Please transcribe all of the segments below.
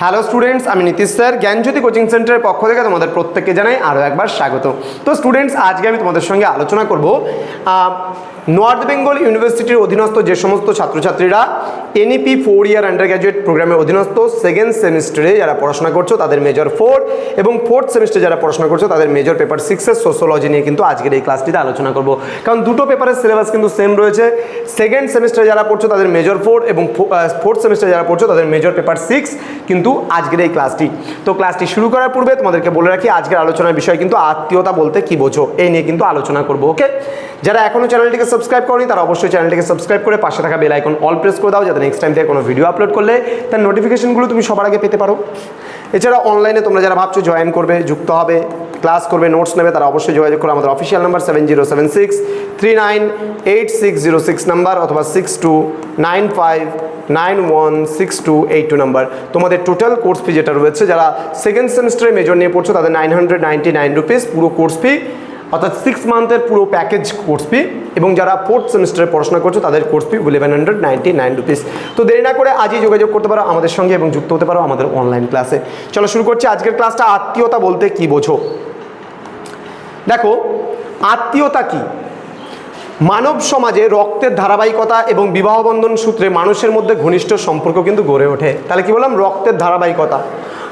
Hello students আমি Nitish sir. জ্ঞানজ্যোতি coaching সেন্টারের পক্ষ থেকে তোমাদের প্রত্যেককে জানাই আরও একবার স্বাগত। তো স্টুডেন্টস আজকে আমি তোমাদের সঙ্গে আলোচনা করব নর্থ বেঙ্গল ইউনিভার্সিটির অধীনস্থ যে সমস্ত ছাত্রছাত্রীরা NEP four year undergraduate প্রোগ্রামের অধীনস্থ সেকেন্ড সেমিস্টারে যারা পড়াশোনা করছ, তাদের মেজর ফোর এবং ফোর্থ সেমিস্টারে যারা পড়াশোনা করছ, তাদের মেজর পেপার সিক্সের সোশ্যোলজি নিয়ে কিন্তু আজকের এই ক্লাসটিতে আলোচনা করব। কারণ দুটো পেপারের সিলেবাস কিন্তু সেম রয়েছে। সেকেন্ড সেমিস্টারে যারা পড়ছো, তাদের মেজর ফোর এবং ফোর্থ সেমিস্টারে যারা পড়ছো, তাদের মেজর পেপার সিক্স কিন্তু আজকের এই ক্লাসটি। তো ক্লাসটি শুরু করার পূর্বে তোমাদেরকে বলে রাখি, আজকের আলোচনার বিষয় কিন্তু আত্মীয়তা বলতে কি বোঝো? এই নিয়ে কিন্তু আলোচনা করব, ওকে? যারা এখনও চ্যানেলটিকে সাবস্ক্রাইব করি তারা অবশ্যই চ্যানেলটিকে সাবস্ক্রাইব করে পাশে থাকা বেল আইকন অল প্রেস করে দাও, যাতে নেক্সট টাইম থেকে কোনো ভিডিও আপলোড করলে তার নোটিফিকেশনগুলো তুমি সবার আগে পেতে পারো। এছাড়া অনলাইনে তোমরা যারা ভাবছ জয়েন করবে, যুক্ত হবে ক্লাস করবে নোটস নেবে, তারা অবশ্যই যোগাযোগ করে আমাদের official number seven zero seven six three nine eight six zero six number অথবা six two nine five nine one six two eight two number তোমাদের টোটাল কোর্স ফি যেটা রয়েছে, যারা সেকেন্ড সেমিস্টারে মেজর নিয়ে পড়ছো, তাদের nine hundred ninety nine rupees পুরো কোর্স ফি অর্থাৎ সিক্স মান্থের পুরো প্যাকেজ কোর্স ফি এবং যারা ফোর্থ সেমিস্টারে পড়াশোনা করছ, তাদের course fee eleven hundred ninety nine rupees তো দেরি না করে আজই যোগাযোগ করতে পারো আমাদের সঙ্গে এবং যুক্ত হতে পারো আমাদের অনলাইন ক্লাসে চলো শুরু করছি আজকের ক্লাসটা আত্মীয়তা বলতে কি বোঝো? দেখো, আত্মীয়তা কি? মানব সমাজে রক্তের ধারাবাহিকতা এবং বিবাহ বন্ধন সূত্রে মানুষের মধ্যে ঘনিষ্ঠ সম্পর্ক কিন্তু গড়ে ওঠে। তাহলে কি বললাম? রক্তের ধারাবাহিকতা।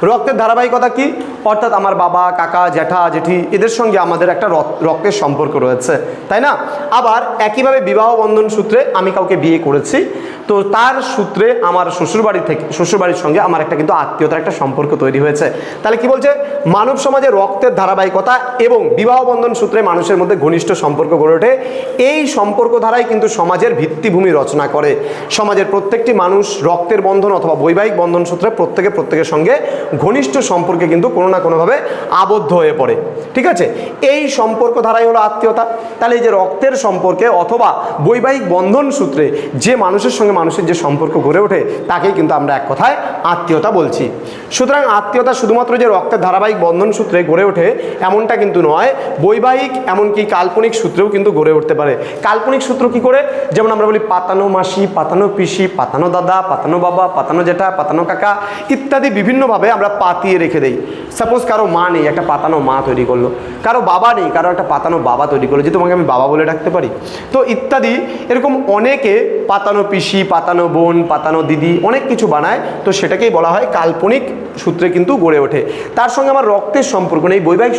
রক্তের ধারাবাহিকতা কি? অর্থাৎ আমার বাবা, কাকা, জ্যাঠা, জেঠি এদের সঙ্গে আমাদের একটা রক- রক্তের সম্পর্ক রয়েছে, তাই না? আবার একইভাবে বিবাহ বন্ধন সূত্রে আমি কাউকে বিয়ে করেছি, তো তার সূত্রে আমার শ্বশুরবাড়ি থেকে, শ্বশুরবাড়ির সঙ্গে আমার একটা কিন্তু আত্মীয়তার একটা সম্পর্ক তৈরি হয়েছে। তাহলে কি বলছে? মানব সমাজে রক্তের ধারাবাহিকতা এবং বিবাহ বন্ধন সূত্রে মানুষের মধ্যে ঘনিষ্ঠ সম্পর্ক গড়ে ওঠে, এই সম্পর্ক ধারাই কিন্তু সমাজের ভিত্তিভূমি রচনা করে। সমাজের প্রত্যেকটি মানুষ রক্তের বন্ধন অথবা বৈবাহিক বন্ধন সূত্রে প্রত্যেকে প্রত্যেকের সঙ্গে ঘনিষ্ঠ সম্পর্কে কিন্তু কোনো না কোনোভাবে আবদ্ধ হয়ে পড়ে। ঠিক আছে? এই সম্পর্ক ধারাই হলো আত্মীয়তা। তাহলে এই যে রক্তের সম্পর্কে অথবা বৈবাহিক বন্ধন সূত্রে যে মানুষের সঙ্গে মানুষের যে সম্পর্ক গড়ে ওঠে, তাকেই কিন্তু আমরা এক কথায় আত্মীয়তা বলছি। সুতরাং আত্মীয়তা শুধুমাত্র যে রক্তের ধারাবাহিক বন্ধন সূত্রে গড়ে ওঠে, এমনটা কিন্তু নয়। বৈবাহিক এমনকি কাল্পনিক সূত্রেও কিন্তু গড়ে উঠতে পারে। কাল্পনিক সূত্র কি করে? যেমন আমরা বলি পাতানো মাসি, পাতানো পিসি, পাতানো দাদা, পাতানো বাবা, পাতানো জেঠা, পাতানো কাকা ইত্যাদি বিভিন্নভাবে আমরা পাতিয়ে রেখে দেই। সাপোজ কারও মা নেই, একটা পাতানো মা তৈরি করল। কারও বাবা নেই, কারও একটা পাতানো বাবা তৈরি করল। যে তোমাকে আমি বাবা বলে ডাকতে পারি। তো ইত্যাদি, এরকম অনেকে পাতানো পিসি, পাতানো বোন, পাতানো দিদি অনেক কিছু বানায়, তো সেটাকেই বলা হয় কাল্পনিক সূত্রে কিন্তু গড়ে ওঠে। তার সঙ্গে আমার রক্তের সম্পর্ক নেই, বৈবাহিক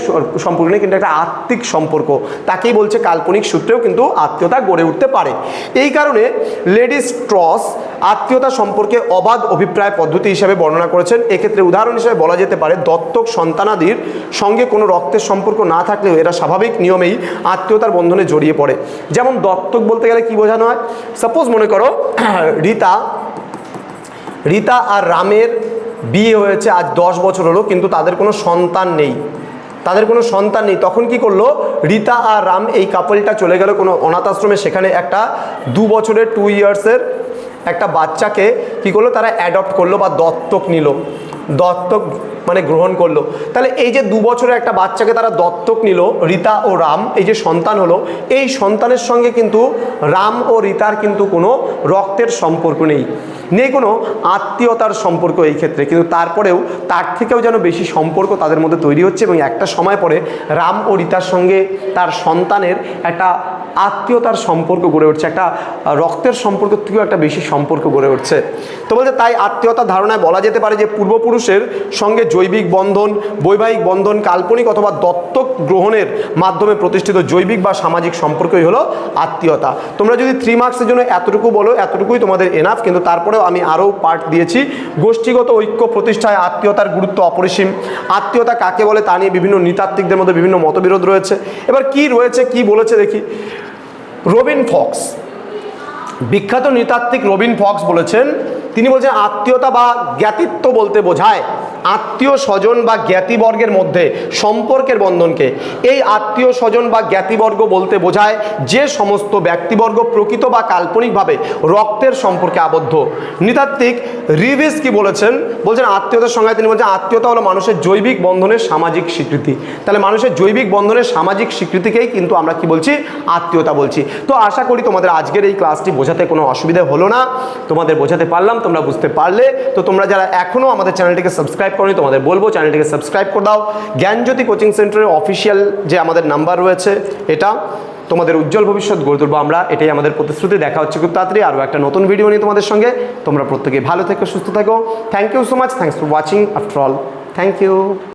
সম্পর্ক নেই, কিন্তু একটা আত্মিক সম্পর্ক। তাকেই বলছে কাল্পনিক সূত্রেও কিন্তু আত্মীয়তা গড়ে উঠতে পারে। এই কারণে লেডিস ট্রস আত্মীয়তা সম্পর্কে অবাধ অভিপ্রায় পদ্ধতি হিসাবে বর্ণনা করেছেন। এক্ষেত্রে উদাহরণ হিসেবে বলা যেতে পারে, দত্তক সন্তানাদির সঙ্গে কোনো রক্তের সম্পর্ক না থাকলেও এরা স্বাভাবিক নিয়মেই আত্মীয়তার বন্ধনে জড়িয়ে পড়ে। যেমন দত্তক বলতে গেলে কি বোঝানো হয়? সাপোজ মনে করো, রীতা রীতা আর রামের বিয়ে হয়েছে আজ দশ বছর হলো, কিন্তু তাদের কোনো সন্তান নেই। তাদের কোনো সন্তান নেই। তখন কি করল? রীতা আর রাম এই কাপলটা চলে গেল কোনো অনাথ আশ্রমে সেখানে একটা দু বছরের টু ইয়ার্সের একটা বাচ্চাকে কি করল? তারা অ্যাডপ্ট করল বা দত্তক নিল। দত্তক মানে গ্রহণ করল। তাহলে এই যে দু বছরের একটা বাচ্চাকে তারা দত্তক নিল, রীতা ও রাম, এই যে সন্তান হলো, এই সন্তানের সঙ্গে কিন্তু রাম ও রীতার কিন্তু কোনো রক্তের সম্পর্ক নেই। নেই কোনো আত্মীয়তার সম্পর্ক এই ক্ষেত্রে, কিন্তু তারপরেও তার থেকেও যেন বেশি সম্পর্ক তাদের মধ্যে তৈরি হচ্ছে এবং একটা সময় পরে রাম ও রীতার সঙ্গে তার সন্তানের একটা আত্মীয়তার সম্পর্ক গড়ে উঠছে, একটা রক্তের সম্পর্ক থেকেও একটা বেশি সম্পর্ক গড়ে উঠছে। তো বলতে তাই আত্মীয়তার ধারণায় বলা যেতে পারে যে পূর্বপুরুষের সঙ্গে জৈবিক বন্ধন, বৈবাহিক বন্ধন, কাল্পনিক অথবা দত্তক গ্রহণের মাধ্যমে প্রতিষ্ঠিত জৈবিক বা সামাজিক সম্পর্কই হলো আত্মীয়তা। তোমরা যদি থ্রি মার্কসের জন্য এতটুকু বলো, এতটুকুই তোমাদের এনাফ কিন্তু তারপরেও আমি আরও পার্ট দিয়েছি। গোষ্ঠীগত ঐক্য প্রতিষ্ঠায় আত্মীয়তার গুরুত্ব অপরিসীম। আত্মীয়তা কাকে বলে তা নিয়ে বিভিন্ন নৃতাত্ত্বিকদের মধ্যে বিভিন্ন মতবিরোধ রয়েছে। এবার কি রয়েছে, কি বলেছে দেখি। Robin Fox. বিখ্যাত নৃতাত্ত্বিক রবিন ফক্স বলেছেন তিনি বলছেন আত্মীয়তা বা জ্ঞাতিত্ব বলতে বোঝায় আত্মীয় স্বজন বা জ্ঞাতিবর্গের মধ্যে সম্পর্কের বন্ধনকে। এই আত্মীয় স্বজন বা জ্ঞাতিবর্গ বলতে বোঝায় যে সমস্ত ব্যক্তিবর্গ প্রকৃত বা কাল্পনিকভাবে রক্তের সম্পর্কে আবদ্ধ। নৃতাত্ত্বিক রিভিস কি বলেছেন? বলছেন, আত্মীয়তার সঙ্গে তিনি বলছেন, আত্মীয়তা হলো মানুষের জৈবিক বন্ধনের সামাজিক স্বীকৃতি। তাহলে মানুষের জৈবিক বন্ধনের সামাজিক স্বীকৃতিকেই কিন্তু আমরা কি বলছি? আত্মীয়তা বলছি। তো আশা করি তোমাদের আজকের এই ক্লাসটি বোঝাতে কোনো অসুবিধা হলো না। তোমাদের বোঝাতে পারলাম, তোমরা বুঝতে পারলে। তো তোমরা যারা এখনও আমাদের চ্যানেলটিকে সাবস্ক্রাইব করনি তোমাদের বলব, চ্যানেলটিকে সাবস্ক্রাইব করে দাও। জ্ঞানজ্যোতি কোচিং সেন্টারের অফিসিয়াল যে আমাদের নাম্বার রয়েছে, এটা তোমাদের উজ্জ্বল ভবিষ্যৎ গড়ে তুলবো আমরা। এটাই আমাদের প্রতিশ্রুতি। দেখা হচ্ছে খুব তাড়াতাড়ি আরও একটা নতুন ভিডিও নিয়ে তোমাদের সঙ্গে। তোমরা প্রত্যেকে ভালো থেকো, সুস্থ থাকো। Thank you so much thanks for watching after all thank you